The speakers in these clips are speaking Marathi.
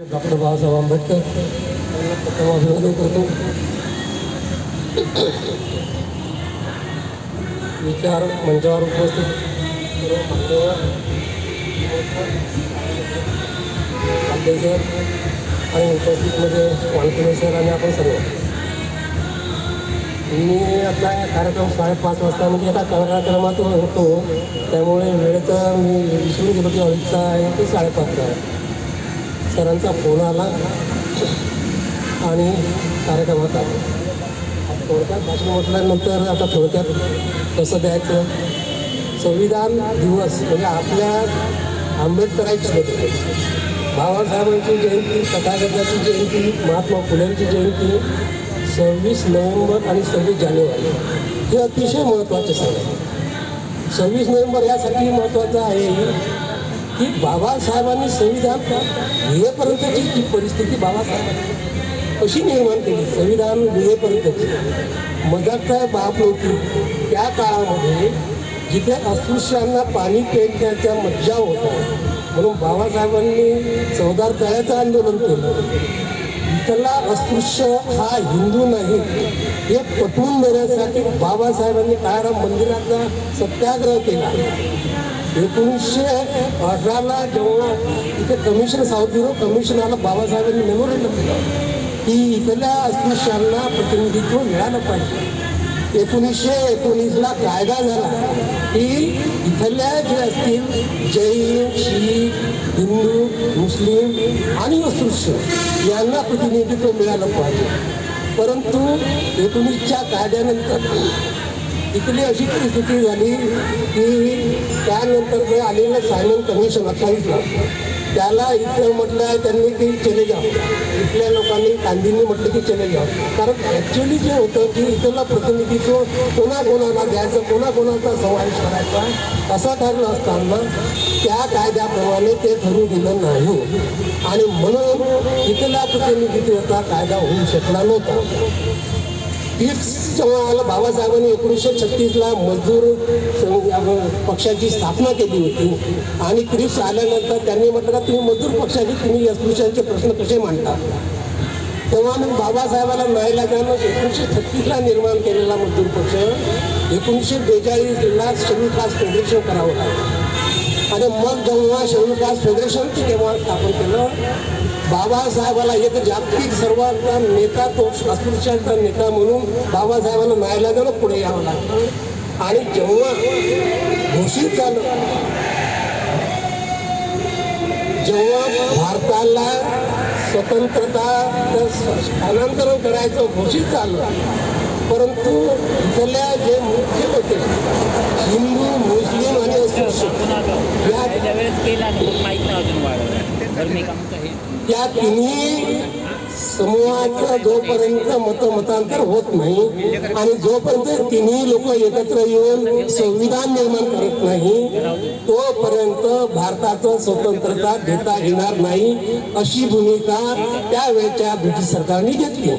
डॉक्टर बाबासाहेब आंबेडकर. यांना अभिवादन करतो. विचार मंचावर उपस्थित. सर्व मान्यवर सर आणि उपस्थितमध्ये वानखेडे सर आणि आपण सर्व. मी आपला कार्यक्रम साडेपाच वाजता म्हणजे एका कार्यक्रमातून होतो. त्यामुळे वेळेचं मी विसरून गेलो की अडीचचा आहे की साडेपाचचा आहे. सरांचा फोन आला आणि कार्यक्रमात होता थोडक्यात भाषण म्हटल्यानंतर आता थोडक्यात कसं द्यायचं? संविधान दिवस म्हणजे आपल्या आंबेडकरांची बाबासाहेबांची जयंती तथागताची जयंती महात्मा फुलेंची जयंती सव्वीस नोव्हेंबर आणि सव्वीस जानेवारी. हे अतिशय महत्त्वाचे सण आहे. सव्वीस नोव्हेंबर यासाठी महत्त्वाचं आहे की बाबासाहेबांनी संविधान लिहेपर्यंतची जी परिस्थिती बाबासाहेबांनी कशी निर्माण केली? संविधान लिहेपर्यंतची मदतचा बाप नव्हती. त्या काळामध्ये जिथे अस्पृश्यांना पाणी पेटण्याच्या मज्जा होत्या म्हणून बाबासाहेबांनी चौदार तळ्याचं आंदोलन केलं. इथला अस्पृश्य हा हिंदू नाही. हे पटवून देण्यासाठी बाबासाहेबांनी काळाराम मंदिराचा सत्याग्रह केला. एकोणीसशे अठराला जेव्हा इथे कमिशन साऊथ ब्युरो कमिशनरला बाबासाहेबांनी मेमोरेंडम दिलं. की इथल्या अस्पृश्यांना प्रतिनिधित्व मिळालं पाहिजे. एकोणीसशे एकोणीसला कायदा झाला की इथल्या जे असतील जैन शीख हिंदू मुस्लिम आणि अस्पृश्य यांना प्रतिनिधित्व मिळालं पाहिजे. परंतु एकोणीसच्या कायद्यानंतर इथली अशी परिस्थिती झाली की त्यानंतर जे आलेलं सायमन कमिशन अठ्ठावीसला त्याला इथलं म्हटलं आहे त्यांनी की चले जाव इथल्या लोकांनी गांधींनी म्हटलं की चले जा कारण ॲक्च्युली जे होतं की इथला प्रतिनिधित्व कोणाकोणाला द्यायचं कोणाकोणाचा समावेश करायचा असा ठरलं असताना त्या कायद्याप्रमाणे ते ठरू दिलं नाही. आणि म्हणून इथल्या प्रतिनिधित्वाचा कायदा होऊ शकला नव्हता. तीच जेव्हा आलं बाबासाहेबांनी एकोणीसशे छत्तीसला मजदूर पक्षाची स्थापना केली होती. आणि क्रिप्स आल्यानंतर त्यांनी म्हटलं का तुम्ही मजदूर पक्षाचे तुम्ही अस्पृश्यांचे प्रश्न कसे मांडता? तेव्हा मग बाबासाहेबाला नाही जाणं एकोणीसशे छत्तीसला निर्माण केलेला मजदूर पक्ष एकोणीसशे बेचाळीसला शेड्यूल कास्ट फेडरेशन करावं लागलं. आणि मग जेव्हा शेड्यूल कास्ट फेडरेशन स्थापन केलं बाबासाहेबाला एक जागतिक सर्वांचा नेता तो अस्पृश्यांचा नेता म्हणून बाबासाहेबांना न्यायालयानं पुढे यावं लागलं आणि जेव्हा घोषित झालं जेव्हा भारताला स्वतंत्रता स्थानांतरण करायचं घोषित झालं परंतु इथल्या जे मुख्य होते हिंदू मुस्लिम आणि अस्पृश्य या त्याच्या वेळेस केला ना पण माहीत नाही अजून वाढवलं धार्मिक आमचं हे. या तिन्ही समूहाचं जोपर्यंत मतमतांतर होत नाही आणि जोपर्यंत तिन्ही लोक एकत्र येऊन संविधान निर्माण करत नाही तोपर्यंत भारताचं स्वतंत्रता देता येणार नाही अशी भूमिका त्यावेळच्या ब्रिटिश सरकारने घेतली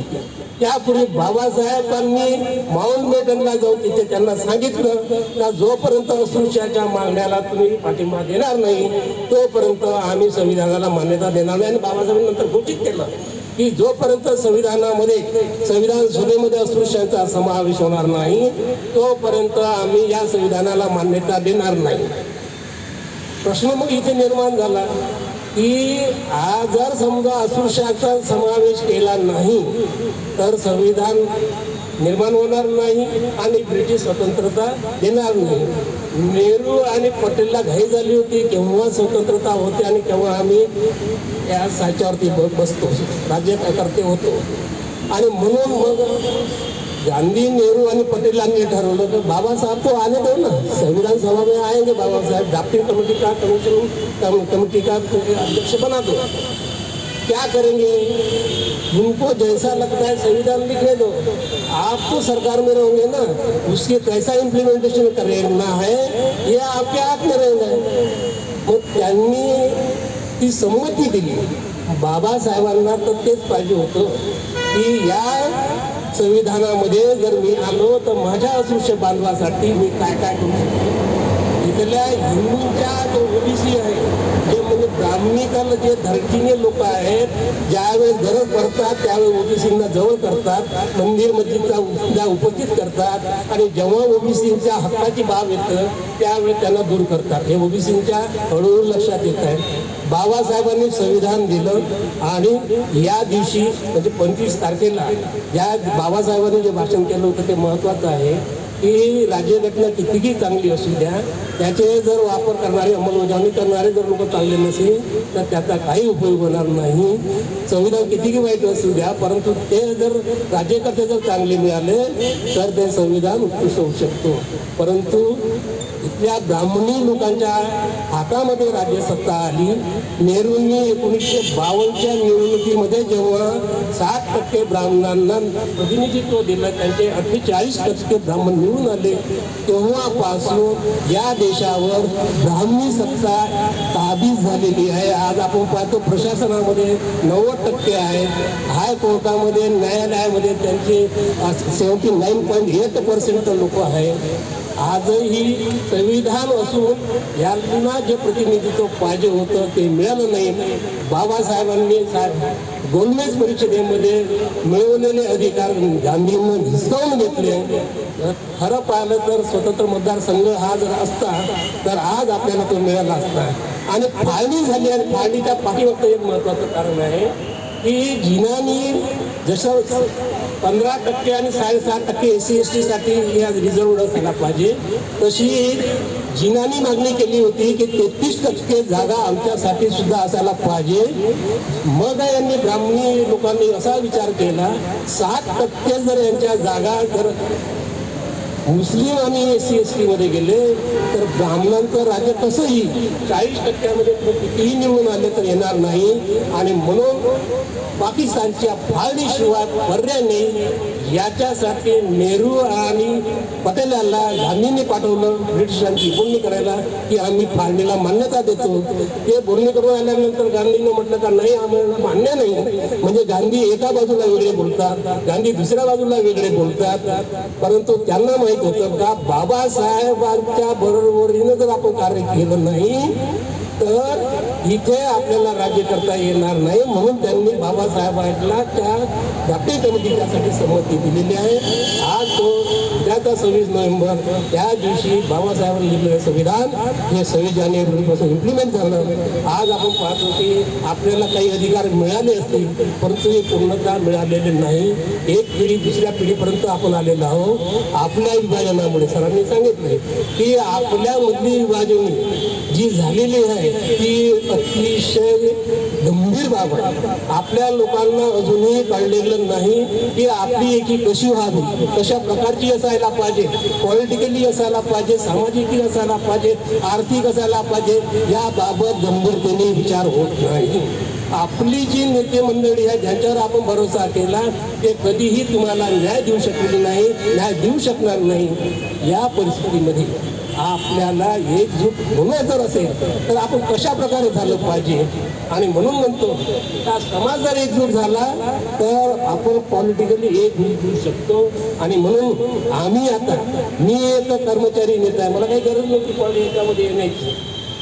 त्यापूर्वी बाबासाहेबांनी माऊल मैदानला जाऊन तिथे त्यांना सांगितलं का जोपर्यंत अस्पृश्याच्या मागण्याला तुम्ही पाठिंबा देणार नाही तोपर्यंत आम्ही संविधानाला मान्यता देणार नाही. आणि बाबासाहेबांनी नंतर घोषित केलं की जोपर्यंत संविधानामध्ये संविधान सभेमध्ये अस्पृश्यांचा समावेश होणार नाही तोपर्यंत आम्ही या संविधानाला मान्यता देणार नाही. प्रश्न मग इथे निर्माण झाला. की हा जर समजा अस्पृश्याचा समावेश केला नाही तर संविधान निर्माण होणार नाही आणि ब्रिटिश स्वतंत्रता देणार नाही. नेहरू आणि पटेलला घाई झाली होती केव्हा स्वतंत्रता होते आणि केव्हा आम्ही या साच्यावरती बसतो राज्यकर्ते होतो. आणि म्हणून मग गांधी नेहरू आणि पटेलांनी ठरवलं तर बाबासाहेब तो आले तो ना संविधान सभा में आएंगे बाबा साहब ड्राफ्टिंग कमेटी का कमीशन कमेटी का अध्यक्ष बना दो क्या करेंगे? उनको जैसा लगता है संविधान लिखने दो आप तो सरकार में रहोगे ना उसके कैसा इम्प्लीमेंटेशन करना है ये आपके हाथ में रहेगा मग त्यांनी ती संमती दिली. बाबासाहेबांना तर तेच पाहिजे होतं की या संविधानामध्ये जर मी आलो तर माझ्या अस्पृश्य बांधवासाठी मी काय काय करू शकतो? इथल्या हिंदूंच्या जो ओबीसी आहे जे म्हणजे ब्राह्मणिकल जे धडकीने लोक आहेत ज्यावेळेस गरज पडतात त्यावेळेस ओबीसींना जवळ करतात मंदिर मस्जिदचा उपस्थित करतात आणि जेव्हा ओबीसींच्या हक्काची बाब येतं त्यावेळेस त्यांना दूर करतात. हे ओबीसींच्या हळूहळू लक्षात येत आहे. बाबासाहेबांनी संविधान दिलं आणि या दिवशी म्हणजे पंचवीस तारखेला या बाबासाहेबांनी जे भाषण केलं होतं ते महत्त्वाचं आहे. की राज्यघटना कितीही चांगली असू द्या त्याचे जर वापर करणारे अंमलबजावणी करणारे जर लोक चांगले नसेल तर त्याचा काही उपयोग होणार नाही. संविधान कितीही वाईट असू द्या परंतु ते जर राज्यकर्ते जर चांगले मिळाले तर ते संविधान उत्कृष्ट होऊ शकतो. परंतु इथल्या ब्राह्मणी लोकांच्या हातामध्ये राज्यसत्ता आली नेहरूंनी एकोणीसशे बावन्नच्या निवडणुकीमध्ये जेव्हा सात टक्के ब्राह्मणांना प्रतिनिधित्व दिलं त्यांचे अठ्ठेचाळीस टक्के ब्राह्मण होऊन आले तेव्हापासून या देशावर ब्राह्मणी सत्ता ताबीज झालेली आहे. आज आपण पाहतो प्रशासनामध्ये नव्वद टक्के आहे. हायकोर्टामध्ये न्यायालयामध्ये त्यांचे seventy nine point eight percent लोक आहेत आजही संविधान असून यांना जे प्रतिनिधित्व पाहिजे होतं ते मिळालं नाही. बाबासाहेबांनी सा गोलमेज परिषदेमध्ये मिळवलेले अधिकार गांधींना हिसकावून घेतले. खरं पाहिलं तर स्वतंत्र मतदारसंघ हा जर असता तर आज आपल्याला तो मिळाला असता. आणि फाळणी झाली आणि फाळणीच्या पाठीमागचं एक महत्त्वाचं कारण आहे की जिनानी जसं पंधरा टक्के आणि साडेसहा टक्के एस सी एस टीसाठी या रिझर्व असायला पाहिजे तशी जिनानी मागणी केली होती की तेहतीस टक्के जागा आमच्यासाठी सुद्धा असायला पाहिजे. मग यांनी ब्राह्मणी लोकांनी असा विचार केला सात टक्के जर यांच्या जागा जर मुस्लिम आणि एस सी एस टीमध्ये गेले तर ब्राह्मणांचं राज्य कसंही चाळीस टक्क्यामध्ये कितीही निवडून आले तर येणार नाही. आणि म्हणून पाकिस्तानच्या फाळणीशिवाय पर्याय नाही. याच्यासाठी नेहरू आणि पटेल यांना गांधींनी पाठवलं ब्रिटिशांची बोलणी करायला की आम्ही फाळणीला मान्यता देतो. ते बोलणी करून आल्यानंतर गांधींनी म्हटलं का नाही आम्हाला मान्य नाही. म्हणजे गांधी एका बाजूला वेगळे बोलतात गांधी दुसऱ्या बाजूला वेगळे बोलतात. परंतु त्यांना माहीत होतं का बाबासाहेबांच्या बरोबरीनं जर आपण कार्य केलं नाही तर इथे आपल्याला राज्य करता येणार नाही म्हणून त्यांनी बाबासाहेबांना त्या ड्राफ्टिंग कमिटी त्यासाठी संमती दिलेली आहे. आज तो उद्याचा सव्वीस नोव्हेंबर त्या दिवशी बाबासाहेबांनी लिहिलेलं संविधान हे सव्वीस जानेवारीपासून इम्प्लिमेंट झालं. आज आपण पाहतो की आपल्याला काही अधिकार मिळाले असतील परंतु हे पूर्णतः मिळालेले नाही. एक पिढी दुसऱ्या पिढीपर्यंत आपण आलेलो आहोत. आपल्या विभाजनामुळे सरांनी सांगितले की आपल्यामधली विभाजनी जी झालेली आहे ती अतिशय गंभीर बाब आहे. आपल्या लोकांना अजूनही कळलेलं नाही की आपली एकी कशी व्हावी कशा प्रकारची असायला पाहिजे. पॉलिटिकली असायला पाहिजे सामाजिकली असायला पाहिजे आर्थिक असायला पाहिजे याबाबत गंभीरतेने विचार होत नाही. आपली जी नेते मंडळी आहे ज्यांच्यावर आपण भरोसा केला ते कधीही तुम्हाला न्याय देऊ शकलेली नाही न्याय देऊ शकणार नाही या परिस्थितीमध्ये. आपल्याला एकजूट होणं जर असेल तर आपण कशा प्रकारे झालं पाहिजे? आणि म्हणून म्हणतो का समाज जर एकजूट झाला तर आपण पॉलिटिकली एक होऊ शकतो. आणि म्हणून आम्ही आता मी एक कर्मचारी नेता आहे मला काही गरज नव्हती पॉलिटिकामध्ये येण्याची.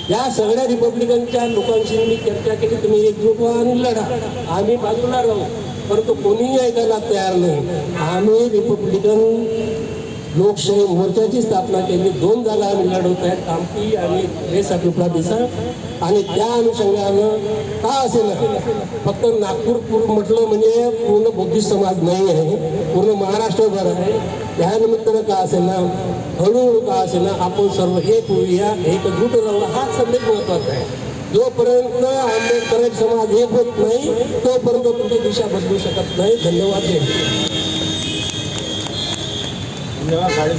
या सगळ्या रिपब्लिकनच्या लोकांशी मी चर्चा केली तुम्ही एकजूट व्हा आणि लढा. आम्ही बाजूला राहू. परंतु कोणीही ऐकायला तयार नाही. आम्ही रिपब्लिकन लोकशाही मोर्चाची स्थापना केली. दोन जागा आम्ही लढवत आहेत. कामठी आणि रेसा पिपळा दिसा आणि त्या अनुषंगानं का असेल फक्त नागपूर पूर म्हटलं म्हणजे पूर्ण बौद्धिस्ट समाज नाही आहे. पूर्ण महाराष्ट्रभर आहे. त्या निमित्तानं का असेल ना? हळूहळू का असेल ना? आपण सर्व एक होऊया एकजूट राहू हा संदेश महत्त्वाचा आहे. जोपर्यंत आंबेडकर समाज एक होत नाही तोपर्यंत तुमची दिशा बदलू शकत नाही. धन्यवाद धन्यवाद. はい。